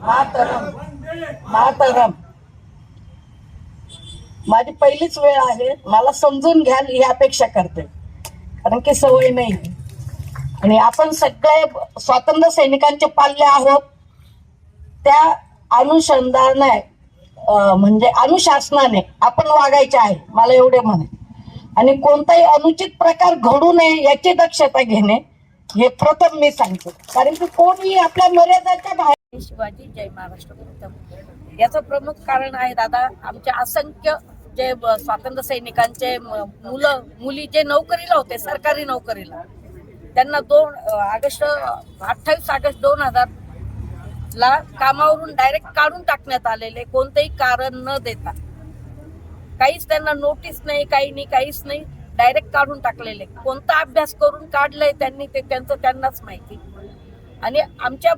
मातरम. मातरम. माझी पहिलीच वेळ आहे. मला समजून घ्याल ही अपेक्षा करते. कारण की सवय नाही. आणि आपण सगळे स्वातंत्र्य सैनिकांचे पाल्य आहोत. त्या अनुषंगाने म्हणजे अनुशासनाने आपण वागायचे आहे. मला एवढे म्हणे. आणि कोणताही अनुचित प्रकार घडू नये याची दक्षता घेणे हे प्रथम मी सांगतो. कारण की कोणी आपल्या मर्यादाच्या बाहेर शिवाजी जय महाराष्ट्र याचं प्रमुख कारण आहे दादा आमच्या असंख्य जे स्वातंत्र्य सैनिकांचे म- मुलं मुली जे नोकरीला होते सरकारी नोकरीला त्यांना दोन ऑगस्ट अठ्ठावीस ऑगस्ट दोन हजार ला कामावरून डायरेक्ट काढून टाकण्यात आलेले कोणतेही कारण न देता. काहीच त्यांना नोटीस नाही काही नाही काहीच नाही. डायरेक्ट काढून टाकलेले. कोणता अभ्यास करून काढलंय त्यांनी ते त्यांचं त्यांनाच माहिती. आणि आमच्या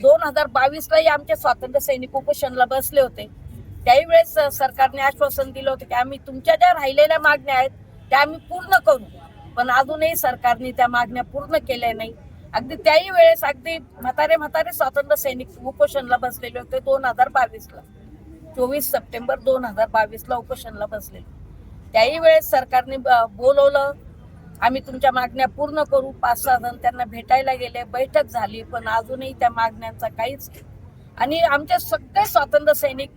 दोन हजार बावीसलाही आमचे स्वातंत्र्य सैनिक उपोषणला बसले होते. त्याही वेळेस सरकारने आश्वासन दिलं होतं की आम्ही तुमच्या ज्या राहिलेल्या मागण्या आहेत त्या आम्ही पूर्ण करू. पण अजूनही सरकारने त्या मागण्या पूर्ण केल्या नाही. अगदी त्याही वेळेस अगदी म्हातारे म्हातारे स्वातंत्र्य सैनिक उपोषणला बसलेले होते दोन हजार बावीसला. चोवीस सप्टेंबर दोन हजार बावीसला उपोषणला बसलेले त्याही वेळेस सरकारने ब- बोलवलं. आम्ही तुमच्या मागण्या पूर्ण करू. पाच सहा जण त्यांना भेटायला गेले. बैठक झाली पण अजूनही त्या मागण्यांचा काहीच आणि आमचे सगळे स्वातंत्र्य सैनिक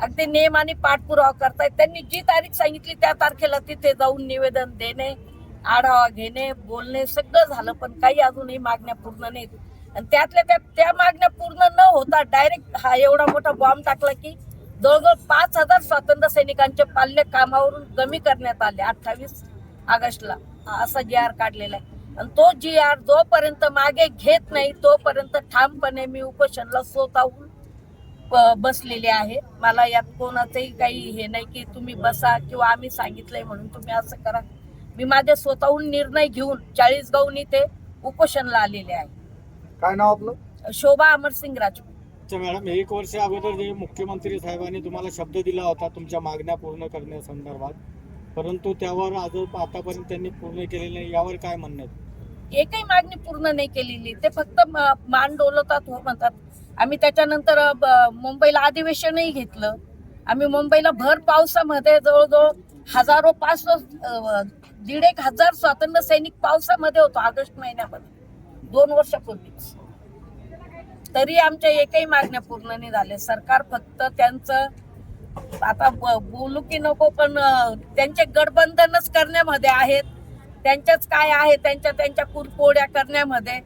अगदी नेम आणि पाठपुरावा करतायत. त्यांनी जी तारीख सांगितली त्या तारखेला तिथे जाऊन निवेदन देणे आढावा घेणे बोलणे सगळं झालं पण काही अजूनही मागण्या पूर्ण नाहीत. आणि त्यातल्या त्या त्या मागण्या पूर्ण न होता डायरेक्ट हा एवढा मोठा बॉम्ब टाकला की जवळजवळ पाच हजार स्वातंत्र्य सैनिकांचे पाल्य कामावरून कमी करण्यात आले अठ्ठावीस ऑगस्टला. असा जी आर काढलेला आहे. आणि तो जी आर जोपर्यंत मागे घेत नाही तोपर्यंत ठामपणे मी उपोषणला स्वतःहून बसलेले आहे. मला यात कोणाचंही काही हे नाही की तुम्ही बसा किंवा आम्ही सांगितलंय म्हणून तुम्ही असं करा. मी माझे स्वतःहून निर्णय घेऊन चाळीस गावनी ते उपोषणला आलेले आहे. काय नाव आपलं? शोभा अमरसिंग राजपूत. अच्छा मॅडम एक वर्ष अगोदर जे मुख्यमंत्री साहेबांनी तुम्हाला शब्द दिला होता तुमच्या मागण्या पूर्ण करण्यासंदर्भात परंतु त्यावर आज आतापर्यंत त्यांनी पूर्ण केलेले नाही. यावर काय म्हणणं आहे? एकही मागणी पूर्ण नाही केलेली. ते फक्त म- मान डोलवतात हो म्हणतात. आम्ही त्याच्यानंतर अ, ब- मुंबईला अधिवेशनही घेतलं. आम्ही मुंबईला भर पावसामध्ये जवळजवळ हजारो पाच अ, दीड एक हजार स्वातंत्र्य सैनिक पावसामध्ये होतो ऑगस्ट महिन्यामध्ये. दोन वर्षापूर्वी तरी आमच्या एकही मागण्या पूर्ण नाही झाल्या. सरकार फक्त त्यांचं आता बोलू की नको पण त्यांचे गठबंधनच करण्यामध्ये आहेत. त्यांच्याच काय आहे? त्यांच्या त्यांच्या कुरकोड्या करण्यामध्ये.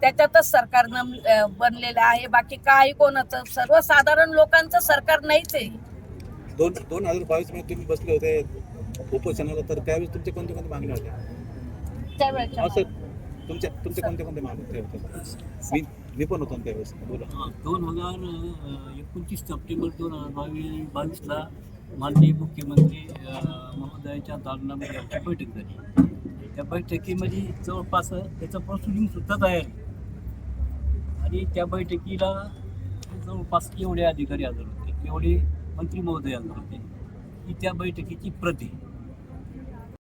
त्याच्यातच सरकारनं अ, बनलेलं आहे. बाकी काही कोणाचं? सर्वसाधारण लोकांचं सरकार नाहीच आहे. दोन दोन हजार बावीसमध्ये तुम्ही बसले होते. उपोषणाला तर त्यावेळेस तुमच्या कोणत्या कोणत्या मागण्या होत्या? त्यावेळेच्या असं तुमच्या तुमचे कोणत्या कोणत्या मागण्या होते? मी मी पण होतो त्यावेळेस. बोला. दोन हजार एकोणतीस सप्टेंबर दोन हजार बावीस बावीसला माननीय मुख्यमंत्री महोदयाच्या दालनामध्ये आमची बैठक झाली. त्या बैठकीमध्ये जवळपास त्याचं प्रोसिडिंग सुद्धा तयार आहे. आणि त्या बैठकीला जवळपास एवढे अधिकारी हजर होते एवढे मंत्री महोदय हजर होते. ही त्या बैठकीची प्रती.